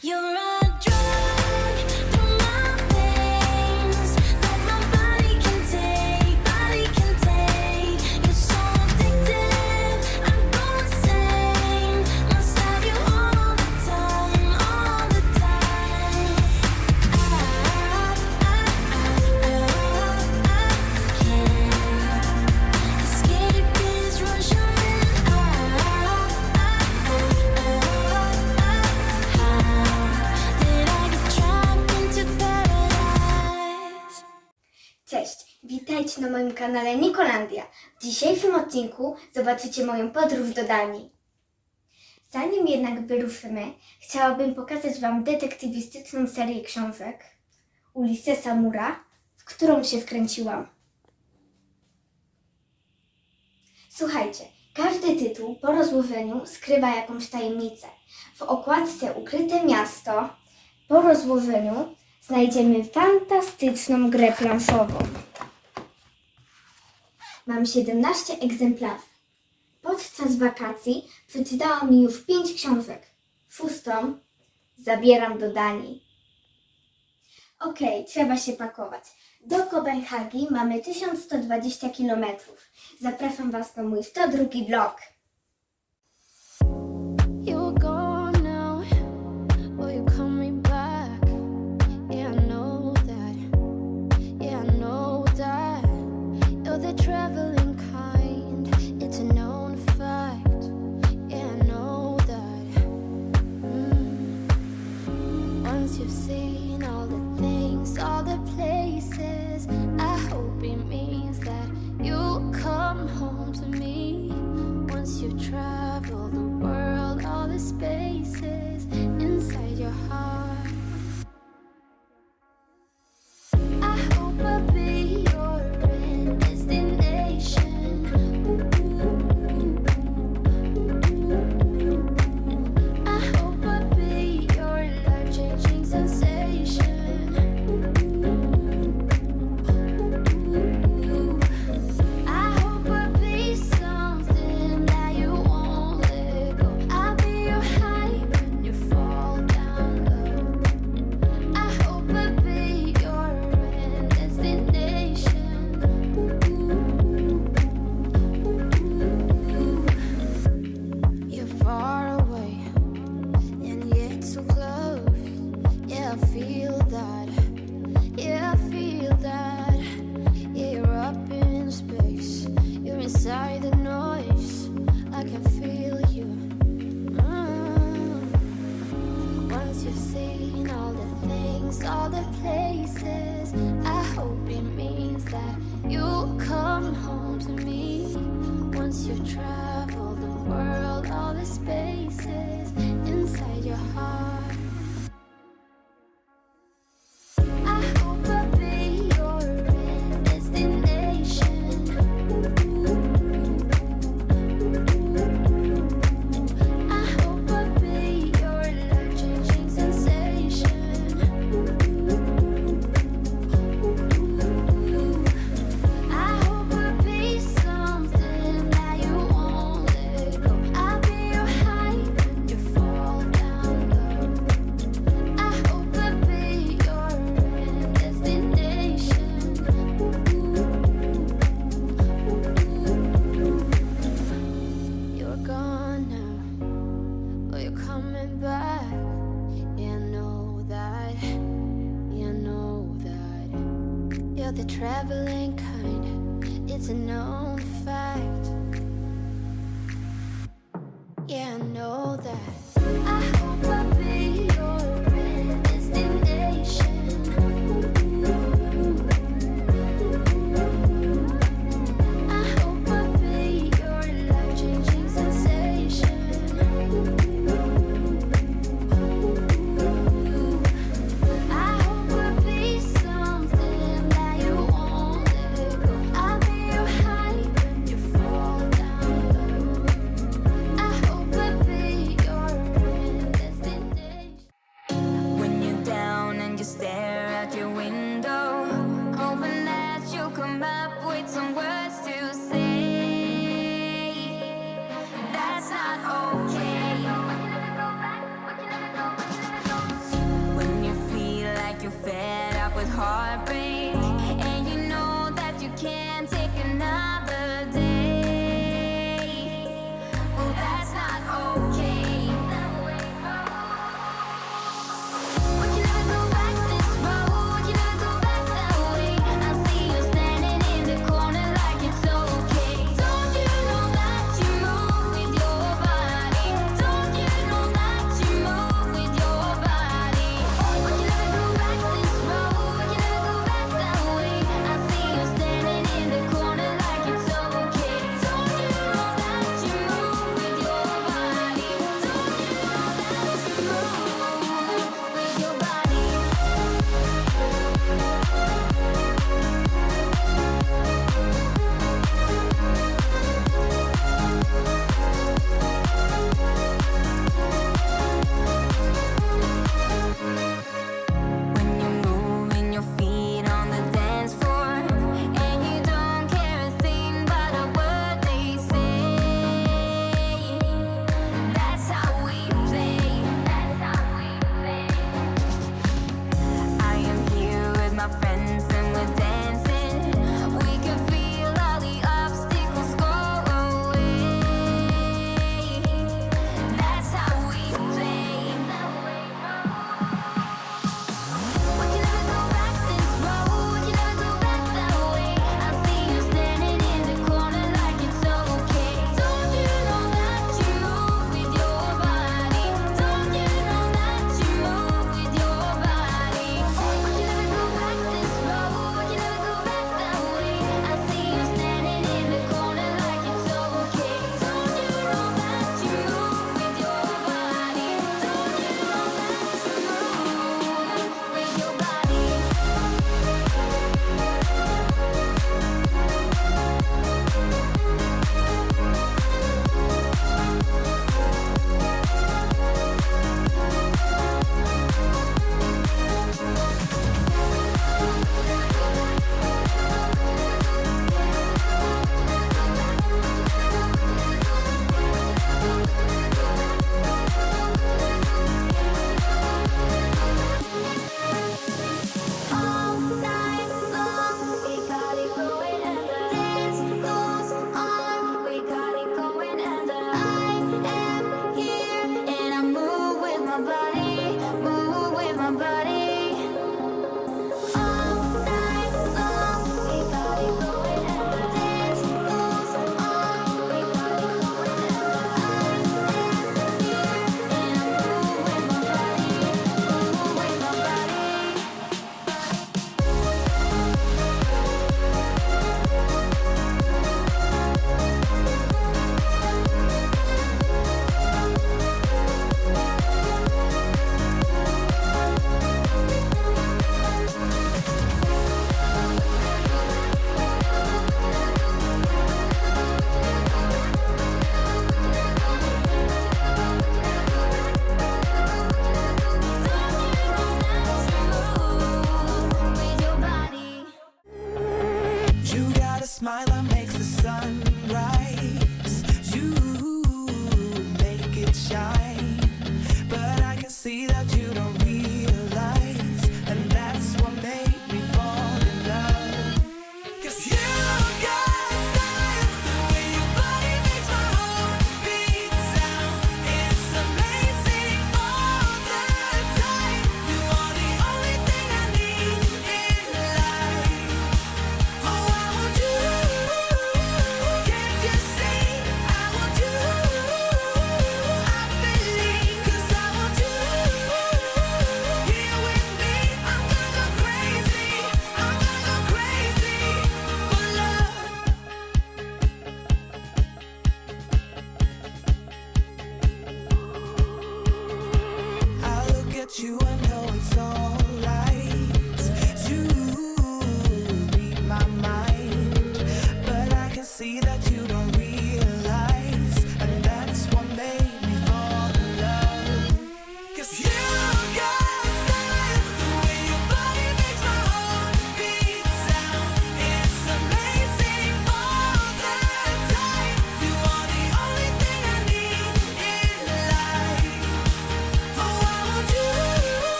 You're Na moim kanale Nikolandia. W dzisiejszym odcinku zobaczycie moją podróż do Danii. Zanim jednak wyruszymy, chciałabym pokazać Wam detektywistyczną serię książek Ulyssesa Mura, w którą się wkręciłam. Słuchajcie, każdy tytuł po rozłożeniu skrywa jakąś tajemnicę. W okładce Ukryte Miasto po rozłożeniu znajdziemy fantastyczną grę planszową mam 17 egzemplarzy. Podczas wakacji przeczytałam już 5 książek. Szóstą zabieram do Danii. Okej, okay, trzeba się pakować. Do Kopenhagi mamy 1120 km. Zapraszam Was na mój 102 blog. seen all the things, all the places. I hope it means that you'll come home to me once you travel the world, all the spaces inside your heart. You're the traveling kind, it's a known fact. Yeah, I know that. I you're fed up with heartbreak, and you know that you can't take.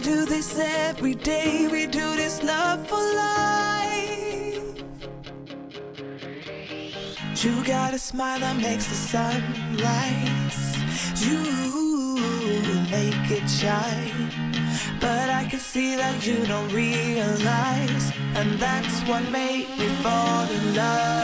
This every day. We do this love for life. You got a smile that makes the sun rise. You make it shine. But I can see that you don't realize. And that's what made me fall in love.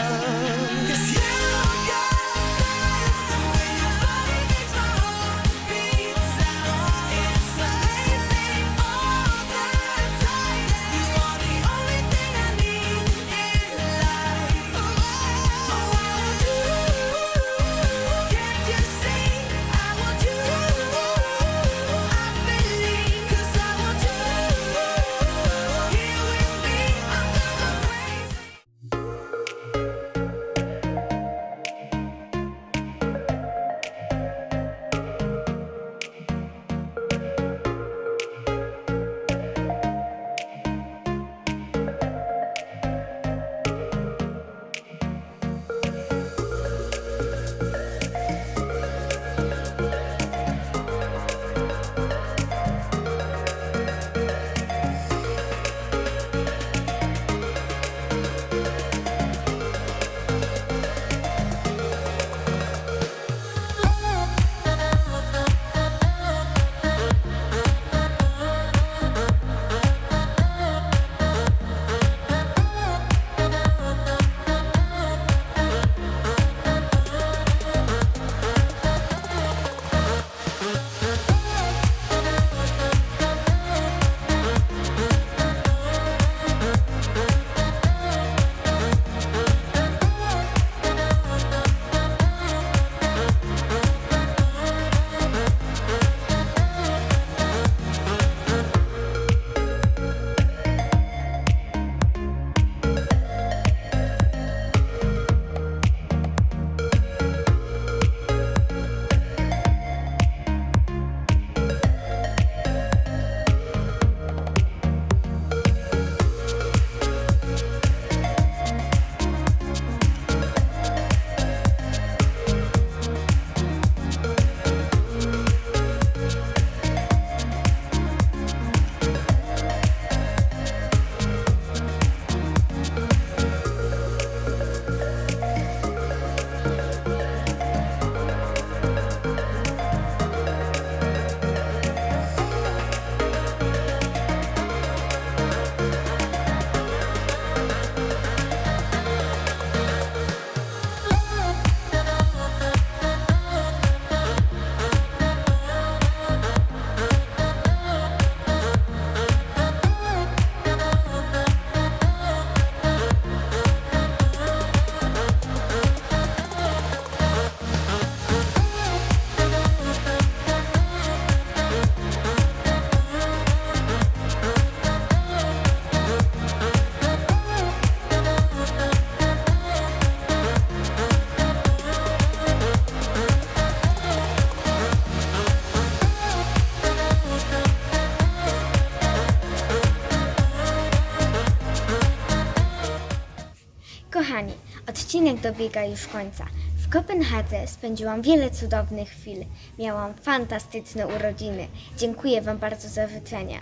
Odcinek dobiega już końca. W Kopenhadze spędziłam wiele cudownych chwil. Miałam fantastyczne urodziny. Dziękuję Wam bardzo za życzenia.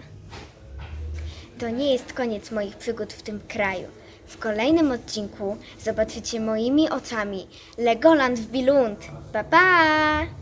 To nie jest koniec moich przygód w tym kraju. W kolejnym odcinku zobaczycie moimi oczami Legoland w Billund. Pa pa!